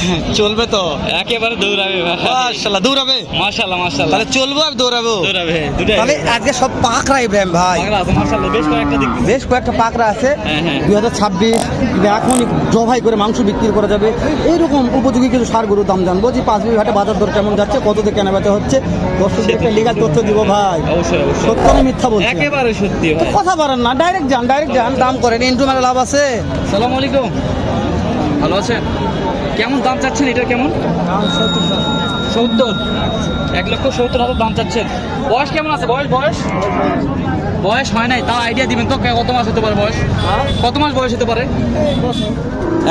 চলবে তো? একেবারে দৌড়াবে ভাই। মাশাল্লাহ দৌড়াবে? মাশাল্লাহ মাশাল্লাহ তাহলে চলবো আর দৌড়াবো? দৌড়াবে দুটাই। তাহলে আজকে সব পাকরা ইব্রাহিম ভাই। আছে মাশাল্লাহ বেশ কয়েকটা দিক বেশ কয়েকটা পাকরা আছে। হ্যাঁ, হ্যাঁ। দুই হাজার ছাব্বিশ এখন জবাই করে মাংস বিক্রি করা যাবে। এইরকম উপযোগী কিছু সার গরুর দাম জানব যে পাঁচ বিঘা হাটে বাজার দর কেমন যাচ্ছে কত দিয়ে কেনা বেচা হচ্ছে দর্শকদের একটা লিগাল তথ্য দিব ভাই। অবশ্যই। অবশ্যই সত্য না মিথ্যা বলছি? একেবারে সত্যি ভাই। কথা পারেন না ডাইরেক্ট যান ডাইরেক্ট যান দাম করেন ইন্টু মেলা লাভ আছে। সালাম আলাইকুম। ভালো আছেন? কেমন দাম চাচ্ছেন? এটা কেমন? সত্তর। এক লক্ষ সত্তর হাজার দাম চাচ্ছেন। বয়স কেমন আছে? বয়স বয়স? বয়স হয় নাই তাও আইডিয়া দিবেন তো কত মাস হতে পারে বয়স? কত মাস বয়স হতে পারে?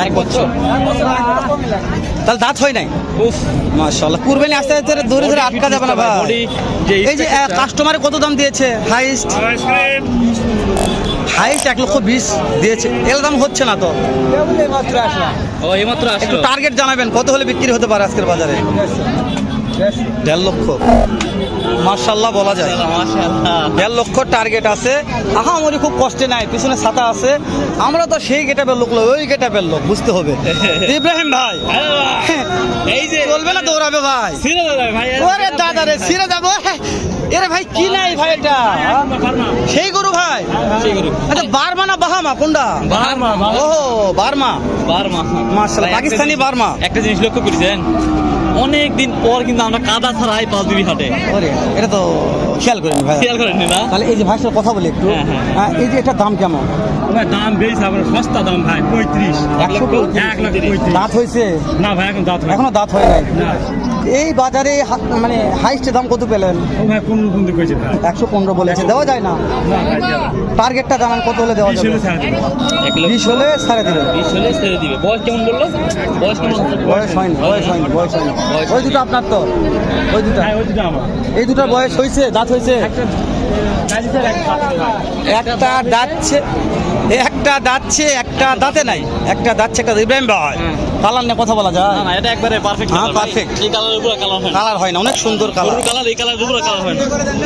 এক বছর। তাহলে দাঁত হয় নাই? উফ। মাশাআল্লাহ কুরবানি আস্তে আস্তে ধরে ধরে আটকা যাবে না ভাই। এই যে কাস্টমারে কত দাম দিয়েছে? হাইস্ট হাইস্ট এক লক্ষ বিশ দিয়েছে। এর দাম হচ্ছে না তো? ও এইমাত্র একটু টার্গেট জানাবেন কত হলে বিক্রি হতে পারে আজকের বাজারে? দেড় লক্ষ। মার্শাল্লাহ বলা যায়। দেড় লক্ষ টার্গেট আছে। আহা আমারই খুব কষ্টে নাই পিছনে ছাতা আছে। আমরা তো সেই গেটাপের লোক ওই গেটাপের লোক বুঝতে হবে। ইব্রাহিম ভাই। এই যে চলবে না দৌড়াবে ভাই। দাদা রে ছিঁড়ে যাব। এরে ভাই কি নাই ভাই এটা? সেই গরু ভাই? গরু। আচ্ছা বার্মা না বাহামা? কোনটা? বার্মা। ও বার্মা। বার্মা। ভাই, একটা পাকিস্তানি বার্মা। একটা জিনিস লক্ষ্য করেছেন? অনেক দিন পর কিন্তু আমরা কাদা ছাড়াই পাঁচ দুই হাটে। এটা তো খেয়াল করিনি ভাই। খেয়াল করেননি না? তাহলে এই যে ভাইয়ের সাথে কথা বলি একটু। হ্যাঁ, হ্যাঁ। এই যে এটা দাম কেমন? ভাই দাম বেশি আপনার সস্তা দাম ভাই পঁয়ত্রিশ। একশো দাঁত হয়েছে? না ভাই এখন দাঁত এখনও দাঁত হয় নাই? না। এই বাজারে মানে হাইস্টের দাম কত পেলেন? ও ভাই পনেরো পর্যন্ত কইছে একশো পনেরো বলেছে দেওয়া যায় না? টার্গেটটা জানান কত হলে দেওয়া বিশ যাবে? হলে ছাড়া দেবো। এক লক্ষ। বিশ হলে সাড়ে দিবেন বিশ হলে ছেড়ে দিবে। বয়স কেমন বলল? বয়স কেমন? বয়স হয়নি বয়স হয়নি বয়স হয়নি। ওই দুটো আপনার তো ওই দুটো। দুটো এই দুটোর বয়স হয়েছে দাঁত হয়েছে? একটা দাঁতছে একটা দাঁতছে একটা দাঁতে নাই। একটা দাঁতছে একটা ইব্রাহিম ভাই হ্যাঁ। কালার নিয়ে কথা বলা যায়। না না এটা একবারে পারফেক্ট হ্যাঁ, পারফেক্ট এই কালারের উপরে কালার হয় কালার হয় না অনেক সুন্দর কালার কালার এই কালারের উপরে কালার হয় না।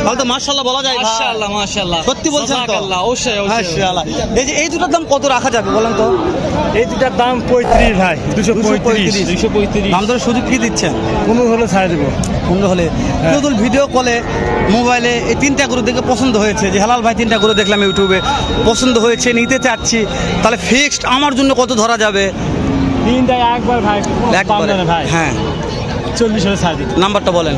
তাহলে তো মার্শাল্লাহ বলা যায় মাশাআল্লাহ মাশাআল্লাহ। সত্যি বলছেন তো? আল্লাহ অবশ্যই অবশ্যই মাশাআল্লাহ। এই যে এই দুটোর দাম কত রাখা যাবে বলেন তো? এই দুটার দাম পঁয়ত্রিশ ভাই। দুশো পঁয়ত্রিশ। দুইশো পঁয়ত্রিশ। দাম ধরে সুযোগ কি দিচ্ছেন? পনেরো হলে ছাড়া দেবো। সুন্দর হলে। কেউ ভিডিও কলে মোবাইলে এই তিনটা গরু দেখে পছন্দ হয়েছে। যে হালাল ভাই তিনটা গরু দেখলাম ইউটিউবে পছন্দ হয়েছে নিতে চাচ্ছি তাহলে ফিক্সড আমার জন্য কত ধরা যাবে? তিনটায় একবার ভাই একবারে ভাই। হ্যাঁ। চল্লিশ হলে ছাড়া দিতে। নাম্বারটা বলেন।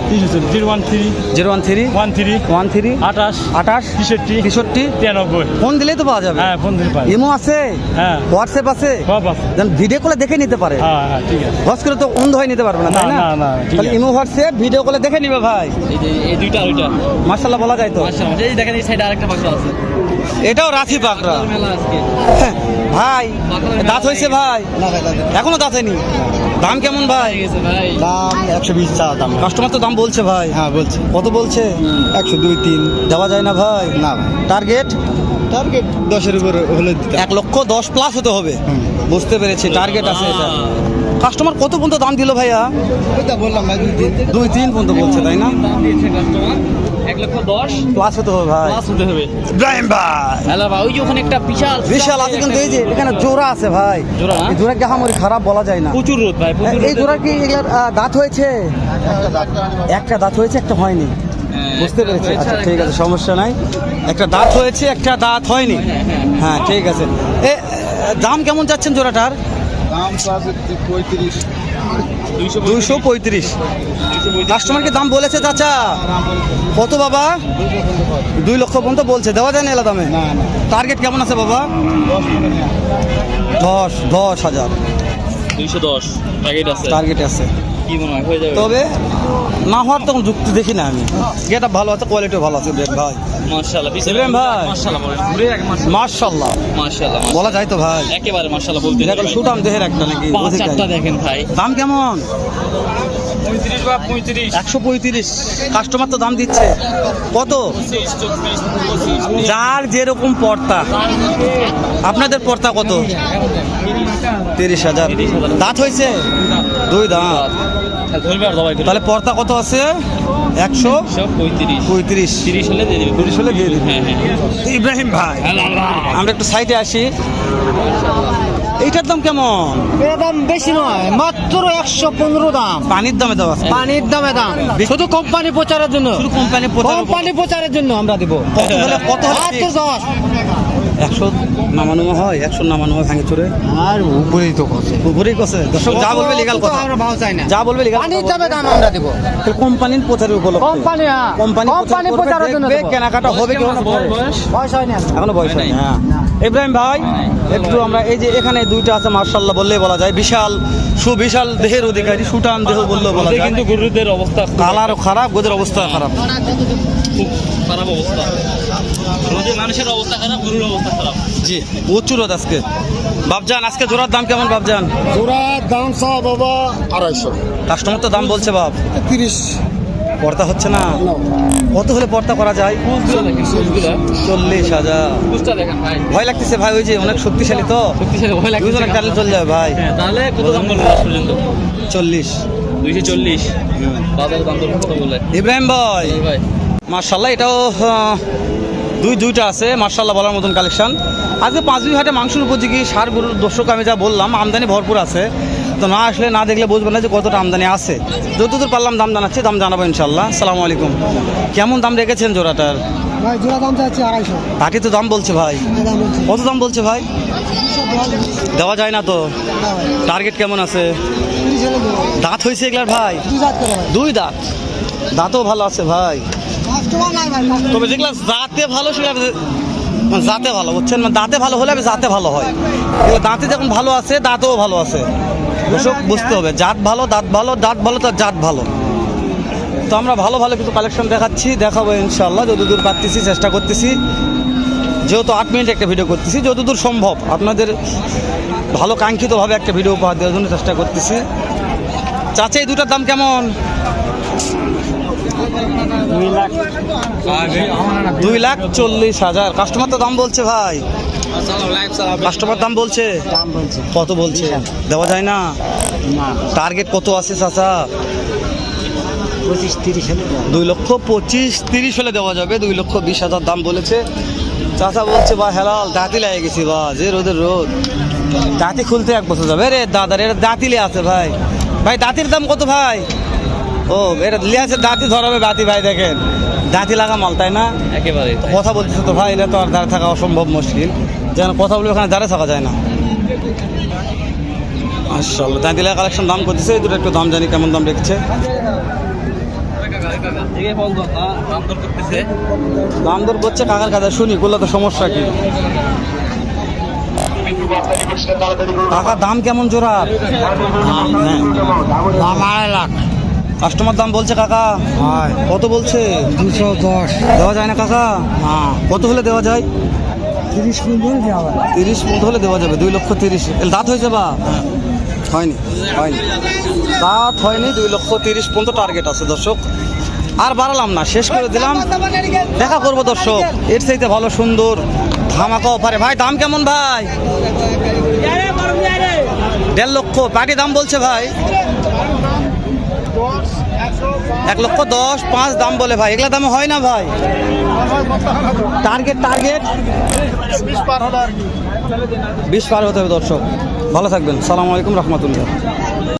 Zero one three zero one three one three one three আঠাশ আঠাশ তেষট্টি তেষট্টি তিরানব্বই। ফোন দিলেই তো পাওয়া যাবে। হ্যাঁ ফোন দিতে পারি ইমো আছে? হ্যাঁ। হোয়াটসঅ্যাপ আছে? সব আছে। যেন ভিডিও কলে দেখে নিতে পারে। হ্যাঁ হ্যাঁ ঠিক আছে। হস করে তো অন্ধ হয়ে নিতে পারবে না তাই না, না? তাহলে। ইমো হোয়াটসঅ্যাপ ভিডিও কলে দেখে নিবে ভাই। এই দুইটা আর ওইটা। মার্শাল্লাহ বলা যায় তো। মাশাআল্লাহ এই দেখেন এই সাইডে আরেকটা পাখি আছে। এটাও রাথি পাকড়া হ্যাঁ, ভাই দাঁত হয়েছে ভাই। এখনও দাঁত হয়নি। দাম কেমন ভাই? দাম একশো বিশ চা দাম। কাস্টমার তো দাম বলছে ভাই। হ্যাঁ বলছে। কত বলছে? একশো দুই তিন। দেওয়া যায় না ভাই। না টার্গেট টার্গেট দশের উপরে হলে এক লক্ষ দশ প্লাস হতে হবে। বুঝতে পেরেছি টার্গেট আছে এটা। কাস্টমার কত পর্যন্ত দাম দিল ভাইয়া? ওইটা বললাম ভাই দুই তিন। পর্যন্ত বলছে তাই না? দাম এক লক্ষ দশ। প্লাস হতে হবে ভাই। প্লাস হতে হবে। ইব্রাহিম ভাই। হ্যালো ভাই ওই যে ওখানে একটা বিশাল বিশাল আছে কিন্তু এই যে এখানে জোড়া আছে ভাই। জোড়া না? এই জোড়া গাহামরি খারাপ বলা যায় না। প্রচুর রোদ ভাই এই জোড়া কি এগুলার দাঁত হয়েছে? একটা দাঁত হয়েছে একটা হয়নি। বুঝতে পেরেছি। আচ্ছা ঠিক আছে সমস্যা নাই। একটা দাঁত হয়েছে একটা দাঁত হয়নি। হ্যাঁ ঠিক আছে। এ এ, দাম কেমন যাচ্ছেন জোড়াটার? দুইশো পঁয়ত্রিশ। কাস্টমারকে দাম বলেছে চাচা। কত বাবা? দুই লক্ষ পর্যন্ত বলছে। দেওয়া যায় না এলা দামে? না না। টার্গেট কেমন আছে বাবা? দশ দশ দশ হাজার। দুইশো দশ। টার্গেট আছে। টার্গেট আছে। কি মনে হয়? হয়ে যাবে। তবে না হওয়ার তখন যুক্তি দেখি না আমি। গেটা ভালো আছে কোয়ালিটিও ভালো আছে ভাই। ইব্রাহিম ভাই। মাশাআল্লাহ মার্শাল্লাহ বলা যায় তো ভাই। একেবারে বলতে সুটাম দেহের একটা নাকি দেখেন ভাই। দাম কেমন? পঁয়ত্রিশ বা পঁয়ত্রিশ। একশো পঁয়ত্রিশ। কাস্টমার তো দাম দিচ্ছে। কত? যার যেরকম পর্তা আপনাদের পর্তা কত? তিরিশ হাজার। দাঁত হয়েছে? দুই দাঁত। তাহলে পর্তা কত আছে? একশো পঁয়ত্রিশ। তিরিশ হলে দিয়ে দেবে তিরিশ হলে দিয়ে দিবি। হ্যাঁ হ্যাঁ। ইব্রাহিম ভাই আমরা একটু সাইডে আসি। এইটার দাম কেমন? এর দাম বেশি নয় মাত্র একশো পনেরো দাম। পানির দামে দাম আছে পানির দামে দাম। শুধু কোম্পানি প্রচারের জন্য। শুধু কোম্পানি প্রচার কোম্পানি প্রচারের জন্য আমরা দেবো। কত হলে কত হলে দশ একশো নামানো হয় একশো নামানো হয় ভাঙে চুরে। আর উপরেই তো কছে উপরেই দর্শক যা বলবে লিগাল কথা। আমরা ভাও চাই না। যা বলবে লিগাল পানির দামে দাম আমরা দিব। কোম্পানির প্রচারের উপলক্ষে। কোম্পানি হ্যাঁ। কোম্পানি কোম্পানি প্রচারের জন্য দেব। কেনাকাটা হবে না বয়স বয়স হয়নি এখনও। বয়স হয়নি হ্যাঁ। ইব্রাহিম ভাই একটু আমরা এই যে এখানে দুইটা আছে মার্শাল্লাহ বললেই বলা যায়। বিশাল সুবিশাল দেহের অধিকারী সুটান দেহ বললেও বলা যায়। কিন্তু গরুদের অবস্থা কালার খারাপ গোদের অবস্থা খারাপ। খুব খারাপ অবস্থা। রোদে মানুষের অবস্থা খারাপ গরুর অবস্থা খারাপ। জি প্রচুর রোদ আজকে। বাবজান আজকে জোড়ার দাম কেমন বাবজান জোড়ার দাম সব বাবা আড়াইশো। কাস্টমার তো দাম বলছে বাপ। তিরিশ। পর্দা হচ্ছে না? কত হলে পর্দা করা যায়? চল্লিশ হাজার। কুচটা দেখেন ভাই। ভয় লাগতেছে ভাই ওই যে অনেক শক্তিশালী তো। শক্তিশালী ভয় লাগছে দুজনে চলে যাবে ভাই। হ্যাঁ তাহলে কত দাম পর্যন্ত? চল্লিশ। দুইশো চল্লিশ। বাজারে দাম দর কত বলে? ইব্রাহিম ভাই ভাই। মার্শাল্লাহ এটাও দুই দুইটা আছে মার্শাল্লাহ বলার মতন কালেকশন আজকে পাঁচবি হাটে মাংসের উপযোগী সার গরুর দর্শক আমি যা বললাম আমদানি ভরপুর আছে। তো না আসলে না দেখলে বুঝবেন না যে কতটা আমদানি আছে। যতদূর পারলাম দাম জানাচ্ছি দাম জানাব ইনশাল্লাহ সালামু আলাইকুম। কেমন দাম রেখেছেন জোড়াটার? ভাই জোড়া দাম চাচ্ছি আড়াইশো। তো দাম বলছে ভাই। কত দাম বলছে ভাই? দেওয়া যায় না তো। টার্গেট কেমন আছে? দাঁত হয়েছে এগুলার ভাই। দুই দাঁত? দাঁতও ভালো আছে ভাই। তবে যেগুলো জাতে ভালো, সেগুলো মানে জাতে ভালো, বুঝছেন? মানে দাঁতে ভালো হলে আমি জাতে ভালো হয়। দাঁতে যখন ভালো আছে, দাঁতেও ভালো আছে। দর্শক, বুঝতে হবে, জাত ভালো, দাঁত ভালো দাঁত ভালো তার জাত ভালো। তো আমরা ভালো ভালো কিছু কালেকশন দেখাচ্ছি, দেখাবো ইনশাল্লাহ যতদূর পারতেছি, চেষ্টা করতেছি। যেহেতু আট মিনিট একটা ভিডিও করতেছি, যতদূর সম্ভব আপনাদের ভালো কাঙ্ক্ষিতভাবে একটা ভিডিও উপহার দেওয়ার জন্য চেষ্টা করতেছি। চাচা, এই দুটার দাম কেমন? দুই লাখ চল্লিশ হাজার। কাস্টমার তো দাম বলছে ভাই। কাস্টমার দাম বলছে। কত বলছে? দেওয়া যায় না। টার্গেট কত আছে চাচা? দুই লক্ষ পঁচিশ, তিরিশ হলে দেওয়া যাবে। দুই লক্ষ বিশ হাজার দাম বলেছে। চাচা বলছে বা হেলাল দাঁতি লাগে গেছি বা যে রোদের রোদ। দাঁতি খুলতে এক বছর যাবে রে দাদার এটা দাঁতিলে আছে ভাই। ভাই, দাঁতির দাম কত ভাই? ও এটা লিয়াছে দাঁতি ধরাবে দাঁতি ভাই দেখেন। দাঁতি লাগা মাল তাই না? একেবারে কথা বলতেছে তো ভাই এটা তো আর দাঁড়িয়ে থাকা অসম্ভব মুশকিল। যেন কথা বলবে ওখানে দাঁড়িয়ে থাকা যায় না। মাশাআল্লাহ দাঁতি লাগা কালেকশন দাম করতেছে এই দুটো একটু দাম জানি কেমন দাম রেখেছে। দাম দর করতেছে। দাম দর করছে কাকার কাছে শুনি করলে তো সমস্যা কি? কাকা দাম কেমন হ্যাঁ দাম আড়াই লাখ। কাস্টমার দাম বলছে কাকা। কত বলছে? দুশো দশ। দেওয়া যায় না কাকা? কত হলে দেওয়া যায়? তিরিশ মিনিট তিরিশ মতো হলে দেওয়া যাবে দুই লক্ষ তিরিশ। দাঁত হয়েছে বা? হয়নি হয়নি। দাঁত হয়নি দুই লক্ষ তিরিশ পর্যন্ত টার্গেট আছে দর্শক। আর বাড়ালাম না শেষ করে দিলাম। দেখা করব দর্শক এর চাইতে ভালো সুন্দর ধামাকা অফারে ভাই দাম কেমন ভাই? দেড় লক্ষ পাটি দাম বলছে ভাই। এক লক্ষ দশ পাঁচ দাম বলে ভাই। এগুলা দামে হয় না ভাই? টার্গেট টার্গেট বিশ পার হতে হবে দর্শক। ভালো থাকবেন। সালাম আলাইকুম রহমতুল্লাহ।